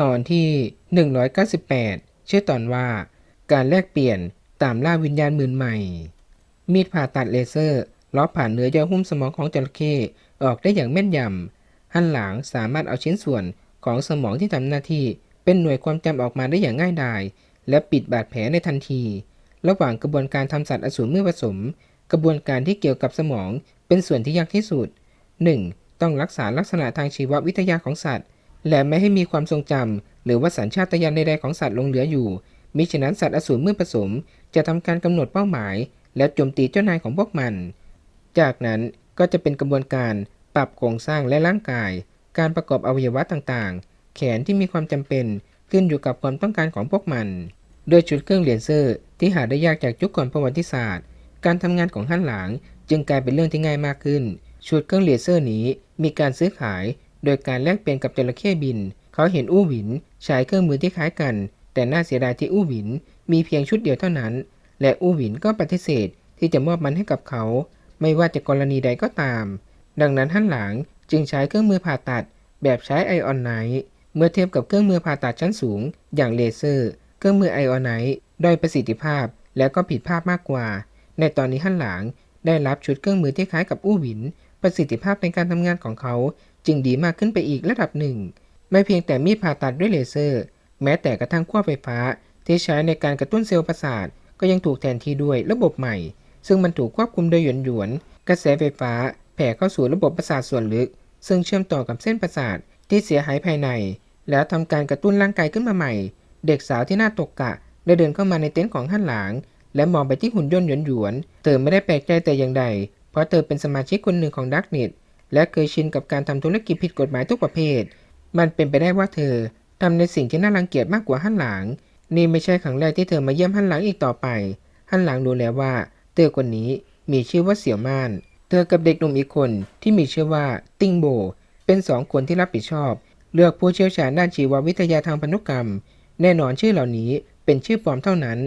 ตอนที่ 198 ชื่อตอนว่า การแลกเปลี่ยนตามล่าวิญญาณหมื่นใหม่ มีดผ่าตัดเลเซอร์ล้อผ่านเนื้อย่อหุ้มสมองของจระเข้ออกได้อย่างแม่นยำหันหลังสามารถเอาชิ้นส่วนของสมองที่ทำหน้าที่เป็นหน่วยความจำออกมาได้อย่างง่ายดาย และปิดบาดแผลในทันที ระหว่างกระบวนการทำสัตว์อสูรเมื่อผสม กระบวนการที่เกี่ยวกับสมองเป็นส่วนที่ยากที่สุด 1. ต้องรักษาลักษณะทางชีววิทยาของสัตว์ และไม่ให้มีความทรงจำหรือว่าสัญชาตญาณใดๆของสัตว์ลงเหลืออยู่ มิฉะนั้นสัตว์อสูรเมื่อผสม จะทำการกำหนดเป้าหมาย และโจมตีเจ้านายของพวกมัน จากนั้นก็จะเป็นกระบวนการปรับโครงสร้างและร่างกาย การประกอบอวัยวะต่างๆ แขนที่มีความจำเป็นขึ้นอยู่กับความต้องการของพวกมัน ด้วยชุดเครื่องเลเซอร์ที่หาได้ยากจากยุคก่อนประวัติศาสตร์ การทำงานของฮั่นหลางจึงกลายเป็นเรื่องที่ง่ายมากขึ้น ชุดเครื่องเลเซอร์นี้มีการซื้อขาย โดยการแลกเปลี่ยนกับจระเข้บิน เขาเห็นอู้หวินใช้เครื่องมือที่คล้ายกัน แต่น่าเสียดายที่อู้หวินมีเพียงชุดเดียวเท่านั้น และอู้หวินก็ปฏิเสธที่จะมอบมันให้กับเขา ไม่ว่าจะกรณีใดก็ตาม ดังนั้นท่านหลังจึงใช้เครื่องมือผ่าตัด แบบใช้ไอออนไนท์เมื่อเทียบกับเครื่องมือผ่าตัดชั้นสูง อย่างเลเซอร์ เครื่องมือไอออนไนท์ด้อยประสิทธิภาพและก็ผิดพลาดมากกว่า ในตอนนี้ท่านหลังได้รับชุดเครื่องมือที่คล้ายกับอู้หวิน ประสิทธิภาพในการทำงานของเขา จึงดีมากขึ้นไปอีกระดับหนึ่ง ไม่เพียงแต่มีดผ่าตัดด้วยเลเซอร์ แม้แต่กระทั่งขั้วไฟฟ้า ที่ใช้ในการกระตุ้นเซลล์ประสาท ก็ยังถูกแทนที่ด้วยระบบใหม่ ซึ่งมันถูกควบคุมโดยหยวนหยวนกระแสไฟฟ้า แผ่เข้าสู่ระบบประสาทส่วนลึก ซึ่งเชื่อมต่อกับเส้นประสาทที่เสียหายภายใน แล้วทำการกระตุ้นร่างกายขึ้นมาใหม่ เด็กสาวที่น่าตกกะได้เดินเข้ามาในเต็นท์ของท่านหลาง และมองไปที่หุ่นยนต์หยวนหยวนเธอไม่ได้แปลกใจแต่อย่างใด เพราะเธอเป็นสมาชิกคนหนึ่งของดักเน็ต และเคยชินกับการทำธุรกิจผิดกฎหมายทุกประเภท มันเป็นไปได้ว่าเธอทำในสิ่งที่น่ารังเกียจมากกว่าฮั่นหลาง นี่ไม่ใช่ครั้งแรกที่เธอมาเยี่ยมฮั่นหลางอีกต่อไป ฮั่นหลางรู้แล้วว่าเธอคนนี้มีชื่อว่าเสี่ยวม่าน เธอกับเด็กหนุ่มอีกคนที่มีชื่อว่าติ้งโบ เป็นสองคนที่รับผิดชอบ เลือกผู้เชี่ยวชาญด้านชีววิทยาทางพันธุกรรม แน่นอนชื่อเหล่านี้เป็นชื่อปลอมเท่านั้น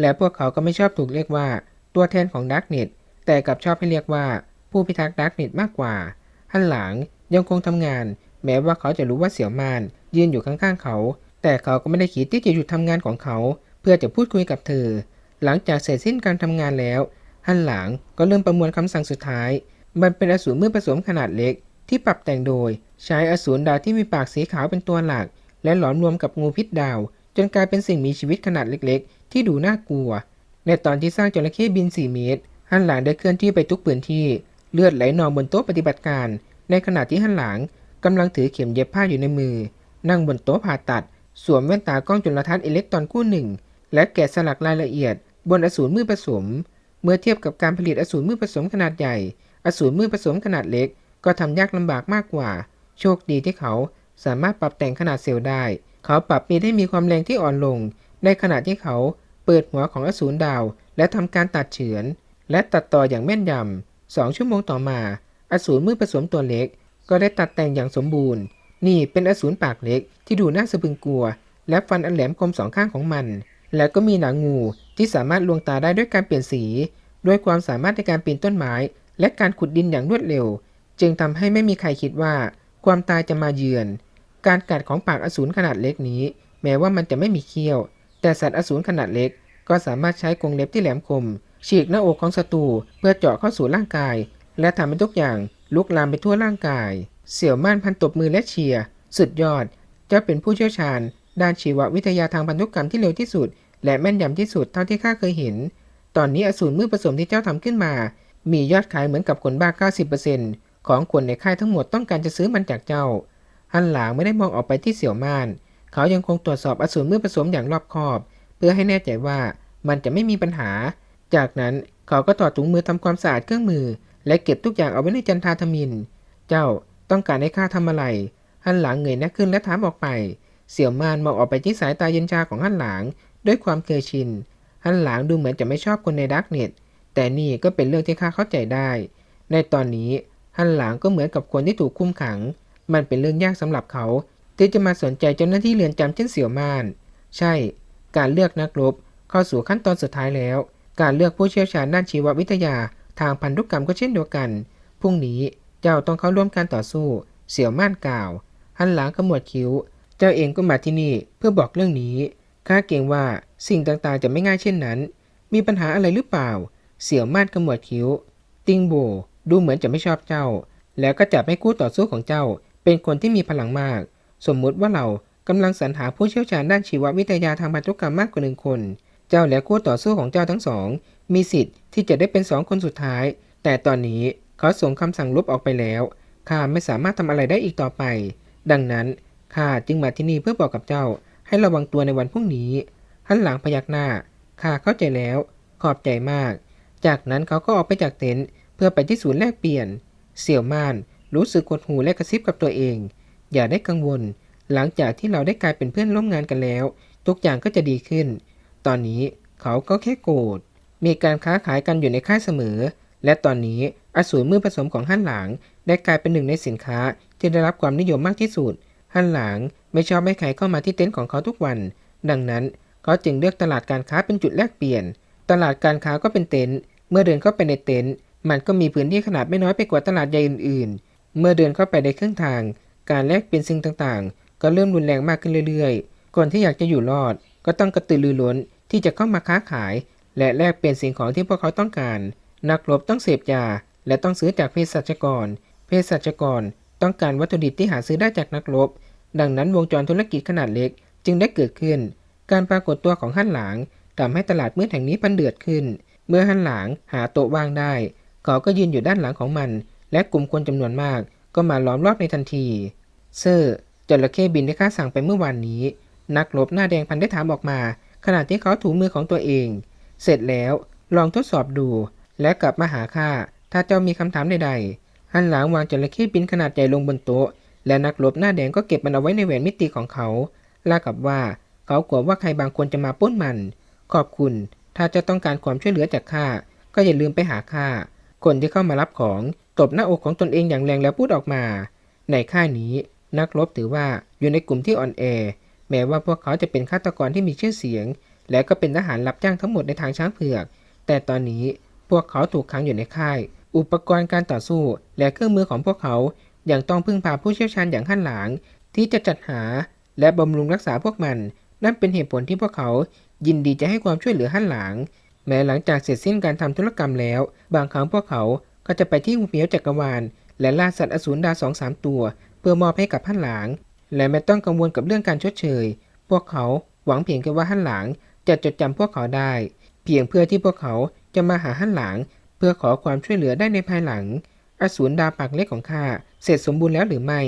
และพวกเขาก็ไม่ชอบถูกเรียกว่า ตัวแทนของดักเน็ตแต่กลับชอบให้เรียกว่าผู้พิทักษ์ดักเน็ตมากกว่า ฮันหลางยังคงทำงาน แม้ว่าเขาจะรู้ว่าเสี่ยวมาน ยืนอยู่ข้างๆเขา แต่เขาก็ไม่ได้คิดที่จะหยุดทำงานของเขา เพื่อจะพูดคุยกับเธอ หลังจากเสร็จสิ้นการทำงานแล้วฮันหลางก็เริ่มประมวลคำสั่งสุดท้าย มันเป็นอสูรมือผสมขนาดเล็ก ที่ปรับแต่งโดย ใช้อสูรดาวที่มีปากสีขาวเป็นตัวหลัก และหลอมรวมกับงูพิษดาว จนกลายเป็นสิ่งมีชีวิตขนาดเล็ก ๆ ที่ดูน่ากลัว ในตอนที่สร้างจระเข้บิน 4 เมตรฮันหลางได้เคลื่อนที่ไปทุกพื้นที่ เลือดไหลนองบนโต๊ะปฏิบัติการ ในขณะที่ฮั่นหลางกำลังถือเข็มเย็บผ้าอยู่ในมือ นั่งบนโต๊ะผ่าตัด สวมแว่นตากล้องจุลทรรศน์อิเล็กตรอนคู่หนึ่ง และแกะสลักรายละเอียด บนอสูรมือผสม เมื่อเทียบกับการผลิตอสูรมือผสมขนาดใหญ่ อสูรมือผสมขนาดเล็ก ก็ทำยากลำบากมากกว่า โชคดีที่เขาสามารถปรับแต่งขนาดเซลล์ได้ เขาปรับมีได้มีความแรงที่อ่อนลง ในขณะที่เขาเปิดหัวของอสูรดาว และทำการตัดเฉือน และตัดต่ออย่างแม่นยำ สองชั่วโมงต่อมา อสูรมือผสมตัวเล็ก ก็ได้ตัดแต่งอย่างสมบูรณ์ นี่เป็นอสูรปากเล็กที่ดูน่าสะพรึงกลัว และฟันอันแหลมคมสองข้างของมัน และก็มีหนังงูที่สามารถลวงตาได้ด้วยการเปลี่ยนสี ด้วยความสามารถในการปีนต้นไม้ และการขุดดินอย่างรวดเร็ว จึงทำให้ไม่มีใครคิดว่า ความตายจะมาเยือน การกัดของปากอสูรขนาดเล็กนี้ แม้ว่ามันจะไม่มีเขี้ยว แต่สัตว์อสูรขนาดเล็ก ก็สามารถใช้กรงเล็บที่แหลมคม ฉีกหน้าอกของศัตรูเพื่อเจาะเข้าสู่ร่างกาย และทำให้ทุกอย่างลุกลามไปทั่วร่างกาย เสี่ยวม่านพันตบมือและเชียร์สุดยอด เจ้าเป็นผู้เชี่ยวชาญ ด้านชีววิทยาทางพันธุกรรมที่เร็วที่สุด และแม่นยำที่สุดเท่าที่ข้าเคยเห็น ตอนนี้อสูรมือผสมที่เจ้าทำขึ้นมา มียอดขายเหมือนกับคนบ้า 90%ของคนในค่ายทั้งหมดต้องการจะซื้อมันจากเจ้าฮันหลางไม่ได้มองออกไปที่เสี่ยวม่าน เขายังคงตรวจสอบอสูรมือผสมอย่างรอบคอบ เพื่อให้แน่ใจว่ามันจะไม่มีปัญหา จากนั้นเขาก็ถอดถุงมือทำความสะอาดเครื่องมือ และเก็บทุกอย่างเอาไว้ในจันทาทมิน เจ้าต้องการให้ข้าทำอะไรฮันหลางเงยหน้าขึ้นและถามออกไป เสี่ยวมานมองออกไปที่สายตาเย็นชาของฮันหลางด้วยความเคยชินฮันหลางดูเหมือนจะไม่ชอบคนในดักเน็ตแต่นี่ก็เป็นเรื่องที่ข้าเข้าใจได้ ในตอนนี้ฮันหลางก็เหมือนกับคนที่ถูกคุมขัง มันเป็นเรื่องยากสำหรับเขา ที่จะมาสนใจเจ้าหน้าที่เรือนจำเช่นเสี่ยวมาน ใช่ การเลือกนักรบเข้าสู่ขั้นตอนสุดท้ายแล้ว การเลือกผู้เชี่ยวชาญด้านชีววิทยาทางพันธุกรรมก็เช่นเดียวกัน พรุ่งนี้เจ้าต้องเข้าร่วมการต่อสู้ เสี่ยวม่านกล่าว หันหลังขมวดคิ้ว เจ้าเองก็มาที่นี่เพื่อบอกเรื่องนี้ ข้าเกรงว่าสิ่งต่างๆจะไม่ง่ายเช่นนั้น มีปัญหาอะไรหรือเปล่า เสี่ยวม่านขมวดคิ้ว ติงโบดูเหมือนจะไม่ชอบเจ้า แล้วก็จับให้คู่ต่อสู้ของเจ้า เป็นคนที่มีพลังมาก สมมุติว่าเรากำลังสรรหาผู้เชี่ยวชาญด้านชีววิทยาทางพันธุกรรมมากกว่าหนึ่งคน เจ้าและคู่ต่อสู้ของเจ้าทั้งสอง มีสิทธิ์ที่จะได้เป็นสองคนสุดท้าย แต่ตอนนี้เขาส่งคำสั่งลบออกไปแล้วข้าไม่สามารถทำอะไรได้อีกต่อไป ดังนั้นข้าจึงมาที่นี่เพื่อบอกกับเจ้า ให้ระวังตัวในวันพรุ่งนี้หันหลังพยักหน้าข้าเข้าใจแล้ว ขอบใจมาก จากนั้นเขาก็ออกไปจากเต็นท์เพื่อไปที่ศูนย์แลกเปลี่ยน เสี่ยวม่านรู้สึกกดหูและกระซิบกับตัวเอง อย่าได้กังวล หลังจากที่เราได้กลายเป็นเพื่อนร่วมงานกันแล้ว ทุกอย่างก็จะดีขึ้น ตอนนี้เขาก็แค่โกรธ มีการค้าขายกันอยู่ในค่ายเสมอ และตอนนี้อสูรมือผสมของฮั่นหลาง ได้กลายเป็นหนึ่งในสินค้าที่ได้รับความนิยมมากที่สุด ฮั่นหลางไม่ชอบให้ใครเข้ามาที่เต็นท์ของเขาทุกวัน ดังนั้นเขาจึงเลือกตลาดการค้าเป็นจุดแลกเปลี่ยน ตลาดการค้าก็เป็นเต็นท์ เมื่อเดินเข้าไปในเต็นท์ มันก็มีพื้นที่ขนาดไม่น้อยไปกว่าตลาดใหญ่อื่นๆ เมื่อเดินเข้าไปในครึ่งทาง การแลกเปลี่ยนสิ่งต่างๆ ก็เริ่มรุนแรงมากขึ้นเรื่อยๆ คนที่อยากจะอยู่รอด ก็ต้องกระตือรือร้นที่จะเข้ามาค้าขาย และแลกเปลี่ยนสิ่งของที่พวกเขาต้องการ นักรบต้องเสพยา และต้องซื้อจากเภสัชกร เภสัชกรต้องการวัตถุดิบที่หาซื้อได้จากนักรบ ดังนั้นวงจรธุรกิจขนาดเล็กจึงได้เกิดขึ้น การปรากฏตัวของฮั่นหลางทำให้ตลาดมืดแห่งนี้พันเดือดขึ้น เมื่อฮั่นหลางหาโต๊ะว่างได้ เขาก็ยืนอยู่ด้านหลังของมัน และกลุ่มคนจำนวนมากก็มาล้อมรอบในทันที เซอร์จระเข้บินที่ข้าสั่งไปเมื่อวานนี้ นักรบหน้าแดงพันได้ถามออกมา ขณะที่เขาถูมือของตัวเอง เสร็จแล้วลองทดสอบดู และกลับมาหาข้าถ้าเจ้ามีคำถามใดๆหันหลังวางจระเข้บินขนาดใหญ่ลงบนโต๊ะ และนักรบหน้าแดงก็เก็บมันเอาไว้ในแหวนมิติของเขาลากับว่าเขากลัวว่าใครบางคนจะมาป้นมัน ขอบคุณ ถ้าจะต้องการความช่วยเหลือจากข้าก็อย่าลืมไปหาข้าคนที่เข้ามารับของตบหน้าอกของตนเองอย่างแรงแล้วพูดออกมา ในค่ายนี้นักรบถือว่าอยู่ในกลุ่มที่อ่อนแอ แม้ว่าพวกเขาจะเป็นฆาตกรที่มีชื่อเสียง และก็เป็นทหารรับจ้างทั้งหมดในทางช้างเผือก แต่ตอนนี้พวกเขาถูกขังอยู่ในค่าย อุปกรณ์การต่อสู้ และเครื่องมือของพวกเขายังต้องพึ่งพาผู้เชี่ยวชาญอย่างขั้นหลัง ที่จะจัดหาและบำรุงรักษาพวกมัน นั่นเป็นเหตุผลที่พวกเขายินดีจะให้ความช่วยเหลือขั้นหลัง แม้หลังจากเสร็จสิ้นการทำธุรกรรมแล้ว บางครั้งพวกเขาก็จะไปที่หุบเหวจักรวาล และล่าสัตว์อสูรดาวสองสามตัว เพื่อมอบให้กับฮั่นหลาง และไม่ต้องกังวลกับเรื่องการชดเชย พวกเขาหวังเพียงแค่ว่าฮั่นหลางจะจดจำพวกเขาได้ เพียงเพื่อที่พวกเขาจะมาหาฮั่นหลาง เพื่อขอความช่วยเหลือได้ในภายหลัง อสูรดาปากเล็กของข้าเสร็จสมบูรณ์แล้วหรือไม่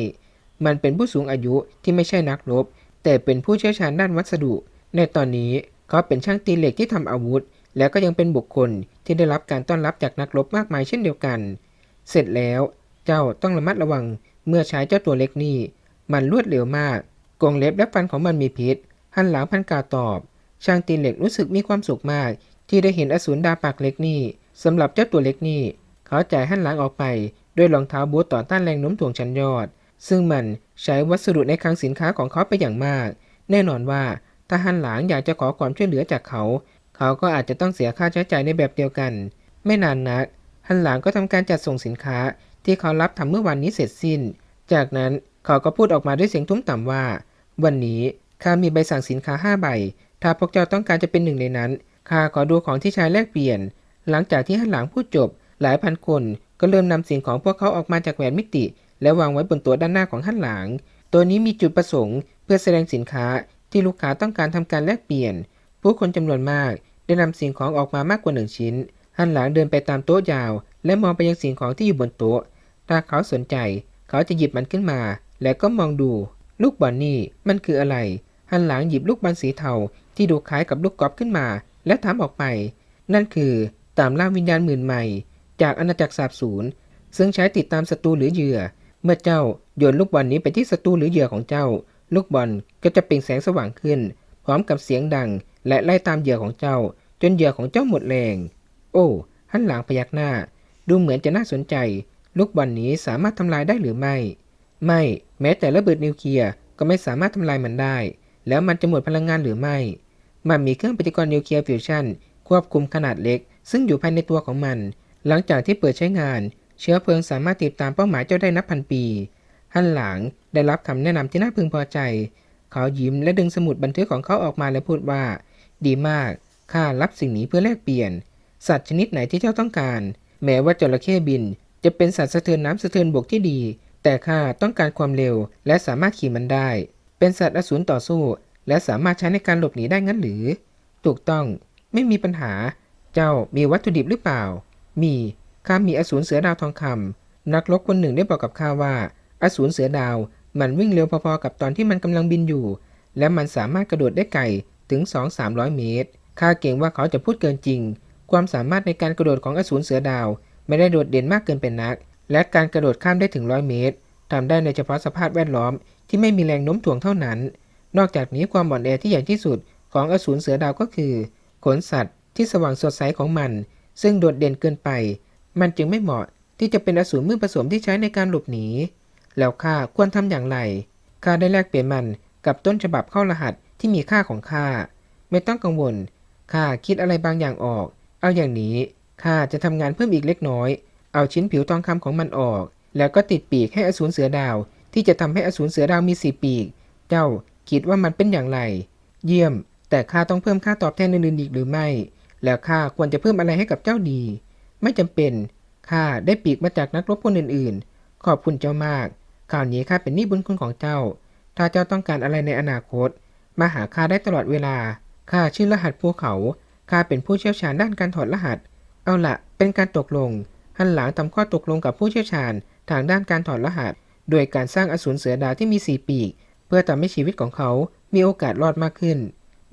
มันเป็นผู้สูงอายุที่ไม่ใช่นักรบ แต่เป็นผู้เชี่ยวชาญด้านวัสดุ ในตอนนี้เขาเป็นช่างตีเหล็กที่ทำอาวุธ แล้วก็ยังเป็นบุคคลที่ได้รับการต้อนรับจากนักรบมากมายเช่นเดียวกัน เสร็จแล้วเจ้าต้องระมัดระวังเมื่อใช้เจ้าตัวเล็กนี่ มันรวดเร็วมากกรงเล็บและฟันของมันมีพิษ หันหลังพันกาตอบ ช่างตีนเหล็กรู้สึกมีความสุขมาก ที่ได้เห็นอสูรดาปากเล็กนี่สำหรับเจ้าตัวเล็กนี่ เขาจ่ายหันหลังออกไปด้วยรองเท้าบูทต่อต้านแรงโน้มถ่วงชั้นยอด ซึ่งมันใช้วัสดุในคลังสินค้าของเขาไปอย่างมาก แน่นอนว่าถ้าหันหลังอยากจะขอความช่วยเหลือจากเขา เขาก็อาจจะต้องเสียค่าใช้จ่ายในแบบเดียวกัน ไม่นานนักหันหลังก็ทำการจัดส่งสินค้าที่เขารับทำเมื่อวันนี้เสร็จสิ้น จากนั้น เขาก็พูดออกมาด้วยเสียงทุ้มต่ำว่า วันนี้ข้ามีใบสั่งสินค้าห้าใบ ถ้าพวกเจ้าต้องการจะเป็นหนึ่งในนั้นข้าขอดูของที่ใช้แลกเปลี่ยน หลังจากที่หันหลังพูดจบ หลายพันคนก็เริ่มนำสิ่งของพวกเขาออกมาจากแหวนมิติ และวางไว้บนตัวด้านหน้าของหันหลัง ตัวนี้มีจุดประสงค์ เพื่อแสดงสินค้าที่ลูกค้าต้องการทำการแลกเปลี่ยน ผู้คนจำนวนมาก ได้นำสิ่งของออกมามากกว่าหนึ่งชิ้นหันหลังเดินไปตามโต๊ะยาว และมองไปยังสิ่งของที่อยู่บนโต๊ะถ้าเขาสนใจ เขาจะหยิบมันขึ้นมา และก็มองดูลูกบอลนี่มันคืออะไร หันหลังหยิบลูกบอลสีเทาที่ดูคล้ายกับลูกกอล์ฟขึ้นมา และถามออกไป นั่นคือตามล่าวิญญาณหมื่นใหม่ จากอาณาจักรสาบสูญซึ่งใช้ติดตามศัตรูหรือเหยื่อ เมื่อเจ้าโยนลูกบอลนี้ไปที่ศัตรูหรือเหยื่อของเจ้า ลูกบอลก็จะเปล่งแสงสว่างขึ้น พร้อมกับเสียงดัง และไล่ตามเหยื่อของเจ้า จนเหยื่อของเจ้าหมดแรง โอ้หันหลังพยักหน้า ดูเหมือนจะน่าสนใจ ลูกบอลนี้สามารถทำลายได้หรือไม่ ไม่แม้แต่ระเบิดนิวเคลียร์ก็ไม่สามารถทำลายมันได้ แล้วมันจะหมดพลังงานหรือไม่ มันมีเครื่องปฏิกรณ์นิวเคลียร์ฟิวชั่นควบคุมขนาดเล็ก ซึ่งอยู่ภายในตัวของมัน หลังจากที่เปิดใช้งาน เชื้อเพลิงสามารถติดตามเป้าหมายเจ้าได้นับพันปีหันหลังได้รับคำแนะนำที่น่าพึงพอใจ เขายิ้มและดึงสมุดบันทึกของเขาออกมาและพูดว่า ดีมาก ข้ารับสิ่งนี้เพื่อแลกเปลี่ยน สัตว์ชนิดไหนที่เจ้าต้องการ แม้ว่าจระเข้บิน จะเป็นสัตว์สะเทือนน้ำสะเทือนบกที่ดี แต่ข้าต้องการความเร็วและสามารถขี่มันได้ เป็นสัตว์อสูรต่อสู้ และสามารถใช้ในการหลบหนีได้งั้นหรือ ถูกต้อง ไม่มีปัญหา เจ้ามีวัตถุดิบหรือเปล่า มี ข้ามีอสูรเสือดาวทองคำนักรบคนหนึ่งได้บอกกับข้าว่า อสูรเสือดาว มันวิ่งเร็วพอๆกับตอนที่มันกำลังบินอยู่ และมันสามารถกระโดดได้ไกลถึง 2-300 เมตร ข้าเกรงว่าเขาจะพูดเกินจริง ความสามารถในการกระโดดของอสูรเสือดาว ไม่ได้โดดเด่นมากเกินเป็นนัก และการกระโดดข้ามได้ถึง 100 เมตรทำได้ในเฉพาะสภาพแวดล้อมที่ไม่มีแรงโน้มถ่วงเท่านั้น นอกจากนี้ความอ่อนแอที่ใหญ่ที่สุดของอสูรเสือดาวก็คือ ขนสัตว์ที่สว่างสดใสของมัน ซึ่งโดดเด่นเกินไป มันจึงไม่เหมาะที่จะเป็นอสูรมือผสมที่ใช้ในการหลบหนี แล้วข้าควรทำอย่างไรข้าได้แลกเปลี่ยนมันกับต้นฉบับเข้ารหัสที่มีค่าของข้าไม่ต้องกังวลข้าคิดอะไรบางอย่างออก เอาอย่างนี้ข้าจะทำงานเพิ่มอีกเล็กน้อย เอาชิ้นผิวทองคำของมันออก แล้วก็ติดปีกให้อสูรเสือดาว ที่จะทำให้อสูรเสือดาวมีสีปีก เจ้าคิดว่ามันเป็นอย่างไร เยี่ยม แต่ข้าต้องเพิ่มค่าตอบแทนอื่นๆอีกหรือไม่ แล้วข้าควรจะเพิ่มอะไรให้กับเจ้าดี ไม่จำเป็นข้าได้ปีกมาจากนักรบคนอื่นๆ ขอบคุณเจ้ามากคราวนี้ข้าเป็นหนี้บุญคุณของเจ้า ถ้าเจ้าต้องการอะไรในอนาคต มาหาข้าได้ตลอดเวลาข้าชื่อรหัสภูเขาข้าเป็นผู้เชี่ยวชาญด้านการถอดรหัส เอาละเป็นการตกลง หันหลังทำข้อตกลงกับผู้เชี่ยวชาญทางด้านการถอดรหัส โดยการสร้างอสูรเสือดาวที่มีสีปีก เพื่อทำให้ชีวิตของเขา มีโอกาสรอดมากขึ้น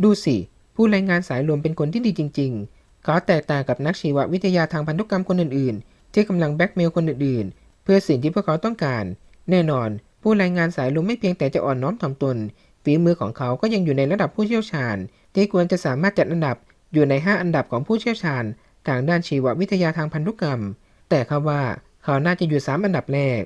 ดูสิ ผู้รายงานสายลมเป็นคนที่ดีจริง ๆ เขาแตกต่างกับนักชีววิทยาทางพันธุกรรมคนอื่นๆ ที่กำลังแบ็กเมลคนอื่นๆ เพื่อสิ่งที่พวกเขาต้องการ แน่นอน ผู้รายงานสายลมไม่เพียงแต่จะอ่อนน้อมถ่อมตน ฝีมือของเขาก็ยังอยู่ในระดับผู้เชี่ยวชาญ ที่ควรจะสามารถจัดอันดับอยู่ใน 5 อันดับของผู้เชี่ยวชาญทางด้านชีววิทยาทางพันธุกรรม แต่เขาว่าเขาน่าจะอยู่3อันดับแรก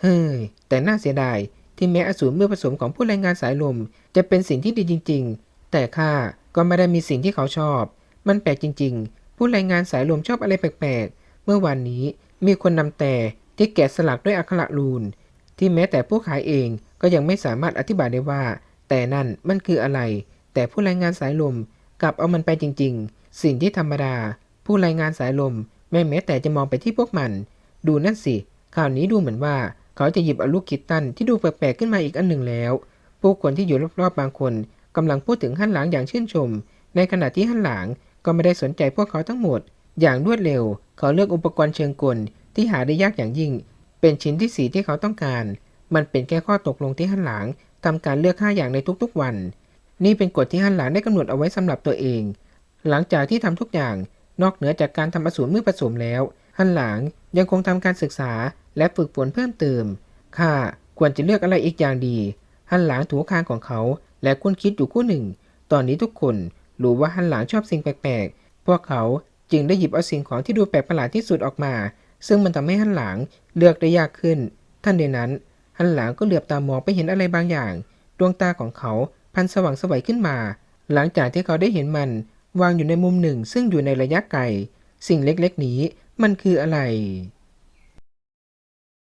เฮ้ย แต่น่าเสียดายที่แม้อสูรเมื่อผสมของผู้รายงานสายลม จะเป็นสิ่งที่ดีจริง ๆ แต่ข้าก็ไม่ได้มีสิ่งที่เขาชอบ มันแปลกจริง ๆ ผู้รายงานสายลมชอบอะไรแปลกๆ เมื่อวานนี้มีคนนำแต่ที่แกะสลักด้วยอักขระรูน ที่แม้แต่ผู้ขายเองก็ยังไม่สามารถอธิบายได้ว่า แต่นั่นมันคืออะไร แต่ผู้รายงานสายลมกลับเอามันไปจริง ๆ สิ่งที่ธรรมดา ผู้รายงานสายลม ไม่แม้แต่จะมองไปที่พวกมัน ดูนั่นสิข่าวนี้ดูเหมือนว่า เขาจะหยิบเอาลูกคิตตันที่ดูแปลกๆขึ้นมาอีกอันหนึ่งแล้ว ผู้คนที่อยู่รอบๆบางคนกำลังพูดถึงฮั่นหลังอย่างชื่นชม ในขณะที่ฮั่นหลังก็ไม่ได้สนใจพวกเขาทั้งหมด อย่างรวดเร็ว เขาเลือกอุปกรณ์เชิงกลที่หาได้ยากอย่างยิ่ง เป็นชิ้นที่สีที่เขาต้องการ มันเป็นแค่ข้อตกลงที่ฮั่นหลังทำการเลือกห้าอย่างในทุกๆวัน นี่เป็นกฎที่ฮั่นหลังได้กำหนดเอาไว้สำหรับตัวเอง หลังจากที่ทำทุกอย่าง นอกเหนือจากการทำอสูรมือผสมแล้วฮันหลังยังคงทำการศึกษาและฝึกฝนเพิ่มเติมข้าควรจะเลือกอะไรอีกอย่างดีฮันหลังถูคางของเขา และคุ้นคิดอยู่คู่หนึ่ง ตอนนี้ทุกคนรู้ว่าฮันหลังชอบสิ่งแปลกๆ พวกเขาจึงได้หยิบเอาสิ่งของที่ดูแปลกประหลาดที่สุดออกมา ซึ่งมันทำให้ฮันหลังเลือกได้ยากขึ้น ท่านเดนั้นฮันหลังก็เหลือบตามองไปเห็นอะไรบางอย่าง ดวงตาของเขาพันสว่างสวัยขึ้นมา หลังจากที่เขาได้เห็นมัน วางอยู่ในมุมหนึ่งซึ่งอยู่ในระยะไกล สิ่งเล็กๆ นี้มันคืออะไร